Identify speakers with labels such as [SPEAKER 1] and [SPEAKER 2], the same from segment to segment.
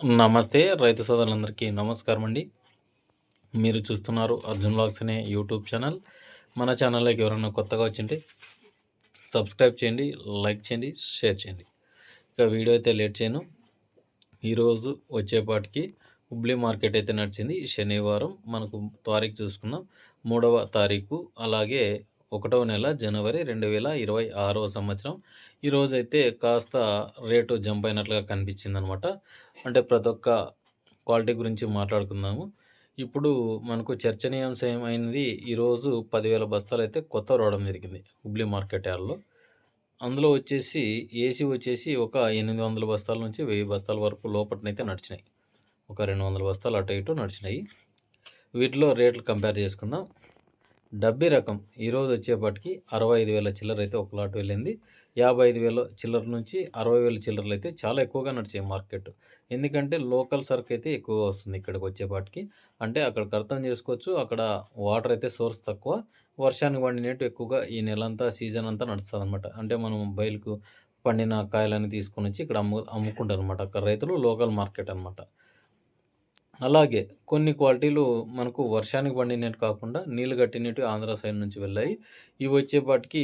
[SPEAKER 1] నమస్తే రైతు సోదరులందరికీ నమస్కారం అండి. మీరు చూస్తున్నారు అర్జున్ బ్లాగ్స్ అనే యూట్యూబ్ ఛానల్. మన ఛానల్లోకి ఎవరైనా కొత్తగా వచ్చింటే సబ్స్క్రైబ్ చేయండి లైక్ చేయండి షేర్ చేయండి. ఇక వీడియో అయితే లేట్ చేయను. ఈరోజు వచ్చేపాటికి హుబ్లీ మార్కెట్ అయితే నడిచింది. శనివారం మనకు తారీఖు చూసుకున్నాం మూడవ తారీఖు. అలాగే ఒకటవ నెల జనవరి రెండు వేల ఇరవై ఆరవ సంవత్సరం. ఈరోజైతే కాస్త రేటు జంప్ అయినట్లుగా కనిపించింది అనమాట అంటే ప్రతి ఒక్క క్వాలిటీ గురించి మాట్లాడుకుందాము. ఇప్పుడు మనకు చర్చనీయాంశం ఏమైంది ఈరోజు పదివేల బస్తాలు అయితే కొత్త రావడం జరిగింది హుబ్లీ మార్కెట్ యార్డ్లో. అందులో వచ్చేసి ఏసీ వచ్చేసి ఒక ఎనిమిది వందల బస్తాల నుంచి వెయ్యి బస్తాల వరకు లోపలనైతే నడిచినాయి. ఒక రెండు వందల బస్తాలు అటు ఇటు నడిచినాయి. వీటిలో రేట్లు కంపేర్ చేసుకుందాం. డబ్బీ రకం ఈరోజు వచ్చేపాటికి అరవై ఐదు వేల చిల్లర అయితే ఒక లాట్ వెళ్ళింది. యాభై ఐదు వేల చిల్లర నుంచి అరవై వేల చిల్లరలు అయితే చాలా ఎక్కువగా నడిచాయి మార్కెట్. ఎందుకంటే లోకల్ సరుకు అయితే ఎక్కువగా వస్తుంది ఇక్కడికి వచ్చేపాటికి. అంటే అక్కడికి అర్థం చేసుకోవచ్చు అక్కడ వాటర్ అయితే సోర్స్ తక్కువ. వర్షానికి పండినట్టు ఎక్కువగా ఈ నెలంతా సీజన్ అంతా నడుస్తుంది అనమాట అంటే మనం బయలుకు పండిన కాయలని తీసుకొని వచ్చి ఇక్కడ అమ్ము అమ్ముకుంటారు అనమాట అక్కడ రైతులు లోకల్ మార్కెట్ అనమాట అలాగే కొన్ని క్వాలిటీలు మనకు వర్షానికి పండినట్టు కాకుండా నీళ్ళు కట్టినట్టు ఆంధ్ర సైడ్ నుంచి వెళ్ళాయి. ఇవి వచ్చేపాటికి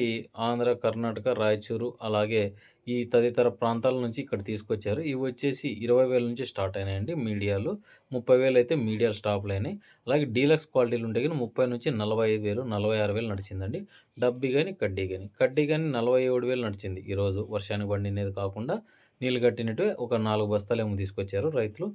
[SPEAKER 1] ఆంధ్ర కర్ణాటక రాయచూరు అలాగే ఈ తదితర ప్రాంతాల నుంచి ఇక్కడ తీసుకొచ్చారు. ఇవి వచ్చేసి ఇరవై వేల నుంచి స్టార్ట్ అయినాయండి మీడియాలు. ముప్పై వేలు అయితే మీడియాలు స్టాప్లు అయినాయి. అలాగే డీలక్స్ క్వాలిటీలు ఉంటే కానీ ముప్పై నుంచి నలభై ఐదు వేలు నలభై ఆరు వేలు నడిచిందండి. డబ్బి కానీ కడ్డీ కానీ కడ్డీ కానీ నలభై ఏడు వేలు నడిచింది ఈరోజు వర్షానికి పండినది కాకుండా నీళ్ళు కట్టినట్టు ఒక నాలుగు బస్తాలు ఏమో తీసుకొచ్చారు రైతులు.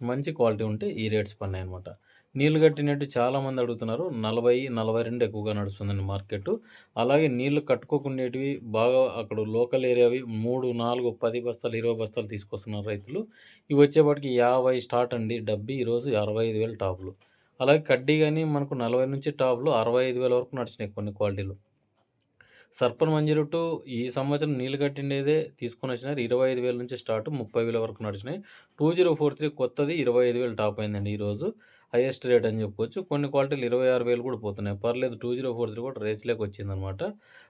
[SPEAKER 1] మంచి క్వాలిటీ ఉంటే ఈ రేట్స్ పన్నాయి అనమాట నీళ్ళు కట్టినట్టు చాలామంది అడుగుతున్నారు. నలభై నలభై రెండు ఎక్కువగా నడుస్తుందండి మార్కెట్ అలాగే నీళ్ళు కట్టుకోకుండేటివి బాగా అక్కడ లోకల్ ఏరియావి మూడు నాలుగు పది బస్తాలు ఇరవై బస్తాలు తీసుకొస్తున్నారు రైతులు. ఇవి వచ్చేపాటికి యాభై స్టార్ట్ అండి. డబ్బి ఈరోజు అరవై ఐదు వేలు టాపులు. అలాగే కడ్డీ కానీ మనకు నలభై నుంచి టాపులు అరవై ఐదు వేల వరకు నడిచినాయి కొన్ని క్వాలిటీలు. సర్పన్ మంజీరు ఈ సంవత్సరం నీళ్ళు కట్టిండేదే తీసుకొని వచ్చినారు ఇరవై ఐదు వేల నుంచి స్టార్ట్ ముప్పై వేల వరకు నడిచినాయి. టూ జీరో ఫోర్ త్రీ కొత్తది ఇరవై ఐదు వేలు టాప్ అయిందండి ఈరోజు. హైయెస్ట్ రేట్ అని చెప్పుకోవచ్చు కొన్ని క్వాలిటీలు ఇరవై ఆరు వేలు కూడా పోతున్నాయి. పర్లేదు టూ జీరో ఫోర్ త్రీ కూడా రేస్లోకి వచ్చిందనమాట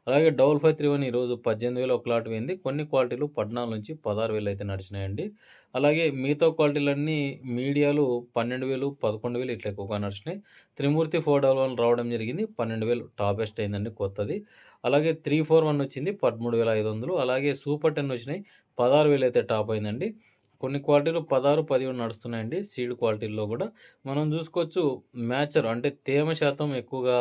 [SPEAKER 1] అలాగే డబల్ ఫైవ్ త్రీ వన్ ఈరోజు పద్దెనిమిది వేలు ఒక లాట్ పోయింది. కొన్ని క్వాలిటీలు పద్నాలుగు నుంచి పదహారు వేలు అయితే నడిచినాయండి. అలాగే మిగతా క్వాలిటీలన్నీ మీడియాలు పన్నెండు వేలు పదకొండు వేలు ఇట్లా ఎక్కువగా నడిచినాయి. త్రిమూర్తి ఫోర్ డబల్ వన్ రావడం జరిగింది. పన్నెండు వేలు టాపెస్ట్ అయిందండి కొత్తది. అలాగే త్రీ ఫోర్ వన్ వచ్చింది పదమూడు వేల ఐదు వందలు. అలాగే సూపర్ టెన్ వచ్చినాయి. పదహారు వేలు అయితే టాప్ అయిందండి. కొన్ని క్వాలిటీలు పదహారు పదిహేను నడుస్తున్నాయండి. సీడ్ క్వాలిటీల్లో కూడా. మనం చూసుకోవచ్చు మ్యాచర్ అంటే తేమ శాతం ఎక్కువగా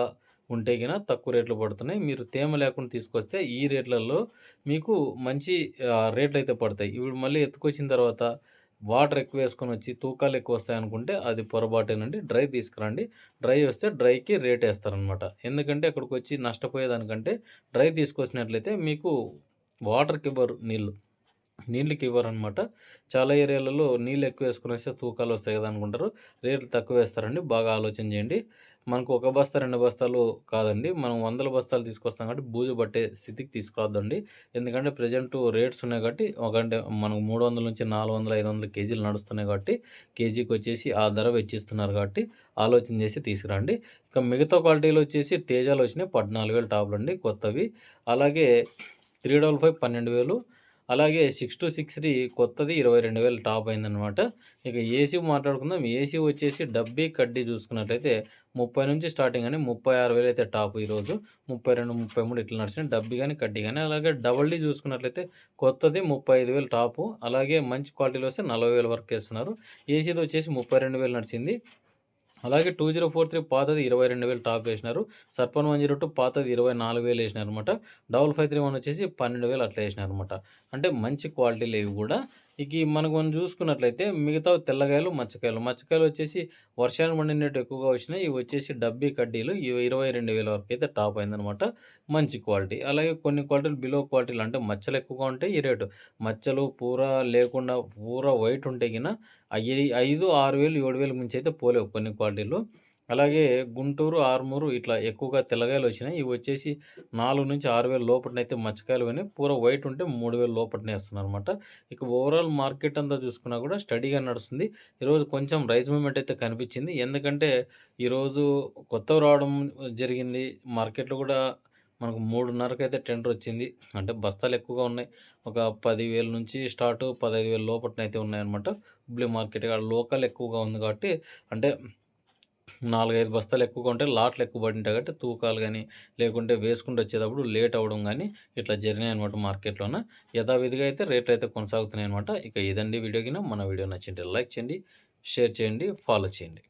[SPEAKER 1] ఉంటే కినా తక్కువ రేట్లు పడుతున్నాయి. మీరు తేమ లేకుండా తీసుకొస్తే ఈ రేట్లలో మీకు మంచి రేట్లు అయితే పడతాయి. ఇవి మళ్ళీ ఎత్తుకొచ్చిన తర్వాత వాటర్ ఎక్కువ వేసుకొని వచ్చి తూకాలు ఎక్కువ వస్తాయి అనుకుంటే అది పొరపాటేనండి. డ్రై తీసుకురండి. డ్రై వస్తే డ్రైకి రేట్ వేస్తారనమాట. ఎందుకంటే అక్కడికి వచ్చి నష్టపోయేదానికంటే డ్రై తీసుకొచ్చినట్లయితే మీకు వాటర్కి ఇవ్వరు నీళ్ళు. నీళ్ళకి ఇవ్వరనమాట చాలా ఏరియాలలో నీళ్ళు ఎక్కువ వేసుకుని వస్తే తూకాలు వస్తాయి కదా అనుకుంటారు. రేట్లు తక్కువ వేస్తారండి. బాగా ఆలోచన చేయండి. మనకు ఒక బస్తా రెండు బస్తాలు కాదండి. మనం వందల బస్తాలు తీసుకొస్తాం కాబట్టి బూజు పట్టే స్థితికి తీసుకురాదండి ఎందుకంటే ప్రజెంట్ రేట్స్ ఉన్నాయి కాబట్టి ఒకంటే మనకు మూడు వందల నుంచి నాలుగు వందల ఐదు వందల కేజీలు నడుస్తున్నాయి కాబట్టి కేజీకి వచ్చేసి ఆ ధర వెచ్చిస్తున్నారు కాబట్టి ఆలోచన చేసి తీసుకురండి. ఇక మిగతా క్వాలిటీలు వచ్చేసి తేజాలు వచ్చినాయి. పద్నాలుగు వేలు టాప్లు అండి కొత్తవి. అలాగే త్రీ డబల్ ఫైవ్ పన్నెండు వేలు అలాగే సిక్స్ టు సిక్స్ త్రీ కొత్తది ఇరవై రెండు వేలు టాప్ అయిందనమాట ఇక ఏసీ మాట్లాడుకుందాం. ఏసీ వచ్చేసి డబ్బీ కడ్డీ చూసుకున్నట్లయితే ముప్పై నుంచి స్టార్టింగ్ అని ముప్పై ఆరు వేలు అయితే టాప్ ఈరోజు. ముప్పై రెండు ముప్పై మూడు ఇట్లా నడిచిన డబ్బీ కానీ కడ్డీ కానీ అలాగే డబల్ డీ చూసుకున్నట్లయితే కొత్తది ముప్పై ఐదు వేలు టాపు. అలాగే మంచి క్వాలిటీలో వస్తే నలభై వేల వరకు వేస్తున్నారు ఏసీది వచ్చేసి ముప్పై రెండు వేలు నడిచింది. అలాగే టూ జీరో ఫోర్ త్రీ పాతది ఇరవై రెండు వేలు టాప్ వేసినారు. సర్పన్ వన్ జీరో టూ పాతది ఇరవై నాలుగు వేలు వేసినారు అనమాట డబల్ ఫైవ్ త్రీ వన్ వచ్చేసి పన్నెండు వేలు అట్లా వేసినారు అనమాట అంటే మంచి క్వాలిటీలు ఇవి కూడా ఇక మనకు మనం చూసుకున్నట్లయితే మిగతా తెల్లగాయలు మచ్చకాయలు. మచ్చకాయలు వచ్చేసి వర్షాలు పండినట్టు ఎక్కువగా వచ్చినాయి. ఇవి వచ్చేసి డబ్బీ కడ్డీలు. ఇవి ఇరవై రెండు వేల వరకు అయితే టాప్ అయిందనమాట మంచి క్వాలిటీ. అలాగే కొన్ని క్వాలిటీలు బిలో క్వాలిటీలు అంటే మచ్చలు ఎక్కువగా ఉంటాయి. ఈ రేటు మచ్చలు పూరా లేకుండా పూరా వైట్ ఉంటే కినా ఐదు ఆరు వేలు ఏడు వేలు మించి అయితే పోలేవు కొన్ని క్వాలిటీలు. అలాగే గుంటూరు ఆర్మూరు ఇట్లా ఎక్కువగా తెల్లగాయలు వచ్చినాయి. ఇవి వచ్చేసి నాలుగు నుంచి ఆరు వేల లోపలనైతే మచ్చకాయలు కానీ పూర వైట్ ఉంటే మూడు వేల లోపలనే వస్తున్నారు అనమాట ఇక ఓవరాల్ మార్కెట్ అంతా చూసుకున్నా కూడా స్టడీగా నడుస్తుంది. ఈరోజు కొంచెం రైస్ మూమెంట్ అయితే కనిపించింది. ఎందుకంటే ఈరోజు కొత్త రావడం జరిగింది. మార్కెట్లో కూడా మనకు మూడున్నరకు అయితే టెండర్ వచ్చింది. అంటే బస్తాలు ఎక్కువగా ఉన్నాయి. ఒక పదివేల నుంచి స్టార్ట్ పదహైదు వేల లోపట్నైతే ఉన్నాయన్నమాట. హుబ్లీ మార్కెట్ లోకల్ ఎక్కువగా ఉంది కాబట్టి అంటే నాలుగైదు బస్తాలు ఎక్కువగా ఉంటే లాట్లు ఎక్కువ పడి ఉంటాయి కాబట్టి తూకాలు కానీ లేకుంటే వేసుకుంటూ వచ్చేటప్పుడు లేట్ అవ్వడం కానీ ఇట్లా జరిగినాయి అనమాట మార్కెట్లోన. యథావిధిగా అయితే రేట్లు అయితే కొనసాగుతున్నాయి అనమాట ఇక ఇదండి వీడియోకిన మన వీడియో నచ్చింటే లైక్ చేయండి షేర్ చేయండి ఫాలో చేయండి.